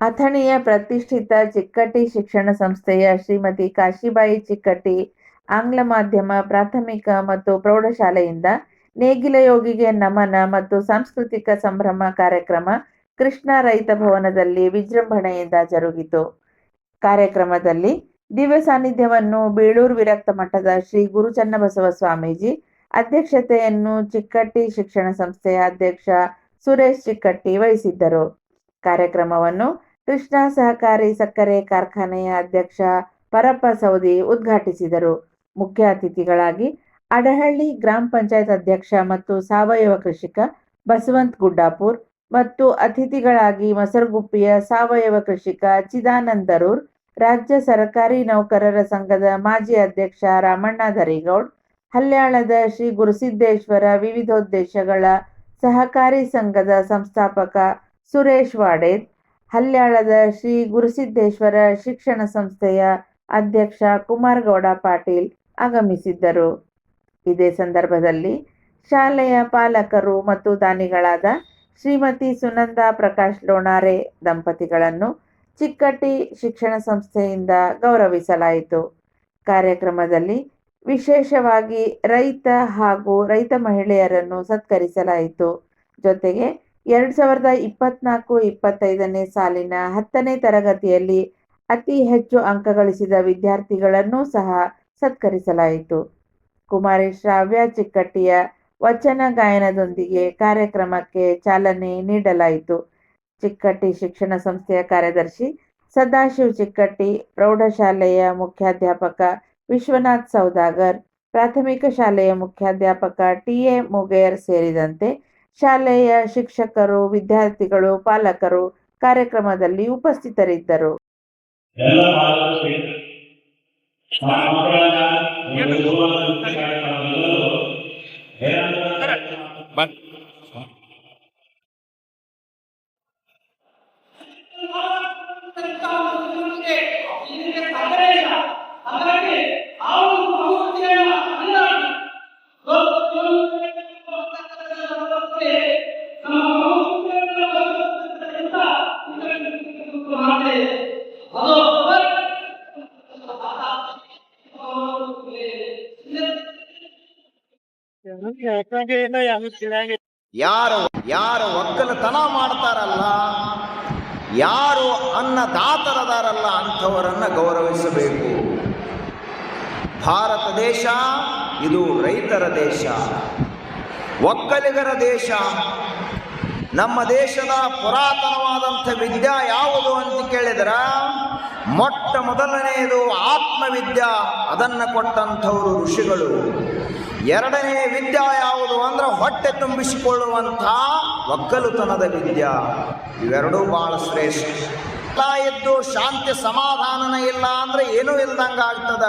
ಅಥಣಿಯ ಪ್ರತಿಷ್ಠಿತ ಚಿಕ್ಕಟ್ಟಿ ಶಿಕ್ಷಣ ಸಂಸ್ಥೆಯ ಶ್ರೀಮತಿ ಕಾಶಿಬಾಯಿ ಚಿಕ್ಕಟ್ಟಿ ಆಂಗ್ಲ ಮಾಧ್ಯಮ, ಪ್ರಾಥಮಿಕ ಮತ್ತು ಪ್ರೌಢಶಾಲೆಯಿಂದ ನೇಗಿಲ ಯೋಗಿಗೆ ನಮನ ಮತ್ತು ಸಾಂಸ್ಕೃತಿಕ ಸಂಭ್ರಮ ಕಾರ್ಯಕ್ರಮ ಕೃಷ್ಣ ರೈತ ಭವನದಲ್ಲಿ ವಿಜೃಂಭಣೆಯಿಂದ ಜರುಗಿತು. ಕಾರ್ಯಕ್ರಮದಲ್ಲಿ ದಿವ್ಯ ಸಾನ್ನಿಧ್ಯವನ್ನು ಬೀಳೂರು ವಿರಕ್ತ ಮಠದ ಶ್ರೀ ಗುರುಚನ್ನಬಸವ ಸ್ವಾಮೀಜಿ, ಅಧ್ಯಕ್ಷತೆಯನ್ನು ಚಿಕ್ಕಟ್ಟಿ ಶಿಕ್ಷಣ ಸಂಸ್ಥೆಯ ಅಧ್ಯಕ್ಷ ಸುರೇಶ್ ಚಿಕ್ಕಟ್ಟಿ ವಹಿಸಿದ್ದರು. ಕಾರ್ಯಕ್ರಮವನ್ನು ಕೃಷ್ಣ ಸಹಕಾರಿ ಸಕ್ಕರೆ ಕಾರ್ಖಾನೆಯ ಅಧ್ಯಕ್ಷ ಪರಪ್ಪ ಸೌದಿ ಉದ್ಘಾಟಿಸಿದರು. ಮುಖ್ಯ ಅತಿಥಿಗಳಾಗಿ ಅಡಹಳ್ಳಿ ಗ್ರಾಮ ಪಂಚಾಯತ್ ಅಧ್ಯಕ್ಷ ಮತ್ತು ಸಾವಯವ ಕೃಷಿಕ ಬಸವಂತ್ ಗುಡ್ಡಾಪುರ್ ಮತ್ತು ಅತಿಥಿಗಳಾಗಿ ಮಸರಗುಪ್ಪಿಯ ಸಾವಯವ ಕೃಷಿಕ ಚಿದಾನಂದರೂರ್ ರಾಜ್ಯ ಸರ್ಕಾರಿ ನೌಕರರ ಸಂಘದ ಮಾಜಿ ಅಧ್ಯಕ್ಷ ರಾಮಣ್ಣ ದರಿಗೌಡ್ ಹಲ್ಯಾಳದ ಶ್ರೀ ಗುರುಸಿದ್ದೇಶ್ವರ ವಿವಿಧೋದ್ದೇಶಗಳ ಸಹಕಾರಿ ಸಂಘದ ಸಂಸ್ಥಾಪಕ ಸುರೇಶ್ ವಾಡೇದ್ ಹಲ್ಯಾಳದ ಶ್ರೀ ಗುರುಸಿದ್ದೇಶ್ವರ ಶಿಕ್ಷಣ ಸಂಸ್ಥೆಯ ಅಧ್ಯಕ್ಷ ಕುಮಾರಗೌಡ ಪಾಟೀಲ್ ಆಗಮಿಸಿದ್ದರು. ಇದೇ ಸಂದರ್ಭದಲ್ಲಿ ಶಾಲೆಯ ಪಾಲಕರು ಮತ್ತು ದಾನಿಗಳಾದ ಶ್ರೀಮತಿ ಸುನಂದಾ ಪ್ರಕಾಶ್ ಲೋಣಾರೆ ದಂಪತಿಗಳನ್ನು ಚಿಕ್ಕಟ್ಟಿ ಶಿಕ್ಷಣ ಸಂಸ್ಥೆಯಿಂದ ಗೌರವಿಸಲಾಯಿತು. ಕಾರ್ಯಕ್ರಮದಲ್ಲಿ ವಿಶೇಷವಾಗಿ ರೈತ ಹಾಗೂ ರೈತ ಮಹಿಳೆಯರನ್ನು ಸತ್ಕರಿಸಲಾಯಿತು. ಜೊತೆಗೆ ಎರಡು ಸಾವಿರದ ಇಪ್ಪತ್ನಾಲ್ಕು ಇಪ್ಪತ್ತೈದನೇ ಸಾಲಿನ ಹತ್ತನೇ ತರಗತಿಯಲ್ಲಿ ಅತಿ ಹೆಚ್ಚು ಅಂಕ ಗಳಿಸಿದ ವಿದ್ಯಾರ್ಥಿಗಳನ್ನೂ ಸಹ ಸತ್ಕರಿಸಲಾಯಿತು. ಕುಮಾರಿ ಶ್ರಾವ್ಯ ಚಿಕ್ಕಟ್ಟಿಯ ವಚನ ಗಾಯನದೊಂದಿಗೆ ಕಾರ್ಯಕ್ರಮಕ್ಕೆ ಚಾಲನೆ ನೀಡಲಾಯಿತು. ಚಿಕ್ಕಟ್ಟಿ ಶಿಕ್ಷಣ ಸಂಸ್ಥೆಯ ಕಾರ್ಯದರ್ಶಿ ಸದಾಶಿವ್ ಚಿಕ್ಕಟ್ಟಿ, ಪ್ರೌಢಶಾಲೆಯ ಮುಖ್ಯಾಧ್ಯಾಪಕ ವಿಶ್ವನಾಥ್ ಸೌದಾಗರ್, ಪ್ರಾಥಮಿಕ ಶಾಲೆಯ ಮುಖ್ಯಾಧ್ಯಾಪಕ ಟಿ ಎ ಮುಗೇರ್ ಸೇರಿದಂತೆ ಶಾಲೆಯ ಶಿಕ್ಷಕರು ವಿದ್ಯಾರ್ಥಿಗಳು ಪಾಲಕರು ಕಾರ್ಯಕ್ರಮದಲ್ಲಿ ಉಪಸ್ಥಿತರಿದ್ದರು. ಯಾರು ಯಾರು ಒಕ್ಕಲತನ ಮಾಡ್ತಾರಲ್ಲ, ಯಾರು ಅನ್ನದಾತರದಾರಲ್ಲ ಅಂಥವರನ್ನ ಗೌರವಿಸಬೇಕು. ಭಾರತ ದೇಶ ಇದು ರೈತರ ದೇಶ. ಒಕ್ಕಲಿಗರ ದೇಶ. ನಮ್ಮ ದೇಶದ ಪುರಾತನವಾದಂಥ ವಿದ್ಯಾ ಯಾವುದು ಅಂತ ಕೇಳಿದ್ರ? ಮೊಟ್ಟ ಮೊದಲನೆಯದು ಆತ್ಮವಿದ್ಯಾ. ಅದನ್ನು ಕೊಟ್ಟಂಥವರು ಋಷಿಗಳು. ಎರಡನೇ ವಿದ್ಯಾ ಯಾವುದು ಅಂದ್ರೆ ಹೊಟ್ಟೆ ತುಂಬಿಸಿಕೊಳ್ಳುವಂಥ ಒಕ್ಕಲುತನದ ವಿದ್ಯಾ. ಇವೆರಡೂ ಬಹಳ ಶ್ರೇಷ್ಠ. ಎಲ್ಲ ಇದ್ದು ಶಾಂತಿ ಸಮಾಧಾನನ ಇಲ್ಲ ಅಂದ್ರೆ ಏನೂ ಇಲ್ದಂಗ ಆಗ್ತದ.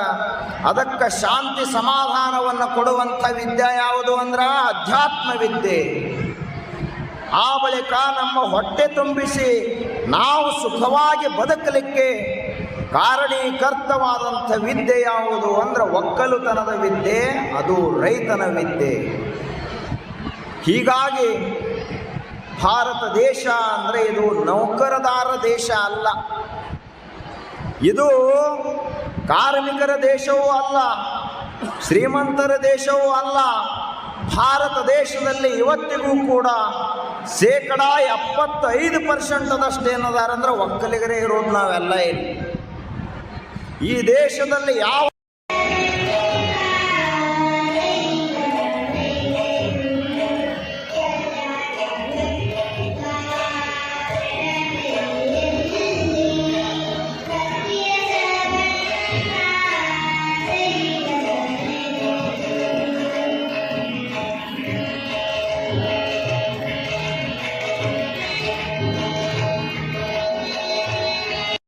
ಅದಕ್ಕೆ ಶಾಂತಿ ಸಮಾಧಾನವನ್ನು ಕೊಡುವಂಥ ವಿದ್ಯೆ ಯಾವುದು ಅಂದ್ರೆ ಅಧ್ಯಾತ್ಮ ವಿದ್ಯೆ ಆ ಬಳಿಕ ನಮ್ಮ ಹೊಟ್ಟೆ ತುಂಬಿಸಿ ನಾವು ಸುಖವಾಗಿ ಬದುಕಲಿಕ್ಕೆ ಕಾರಣೀಕರ್ತವಾದಂಥ ವಿದ್ಯೆ ಯಾವುದು ಅಂದ್ರೆ ಒಕ್ಕಲುತನದ ವಿದ್ಯೆ, ಅದು ರೈತನ ವಿದ್ಯೆ. ಹೀಗಾಗಿ ಭಾರತ ದೇಶ ಅಂದರೆ ಇದು ನೌಕರದಾರ ದೇಶ ಅಲ್ಲ. ಇದು ಕಾರ್ಮಿಕರ ದೇಶವೂ ಅಲ್ಲ, ಶ್ರೀಮಂತರ ದೇಶವೂ ಅಲ್ಲ. ಭಾರತ ದೇಶದಲ್ಲಿ ಇವತ್ತಿಗೂ ಕೂಡ ಶೇಕಡ ಎಪ್ಪತ್ತೈದು ಪರ್ಸೆಂಟದಷ್ಟು ಏನದಾರಂದ್ರೆ ಒಕ್ಕಲಿಗರೇ ಇರೋದು ನಾವೆಲ್ಲ ಇಲ್ಲಿ. ಈ ದೇಶದಲ್ಲಿ ಯಾವ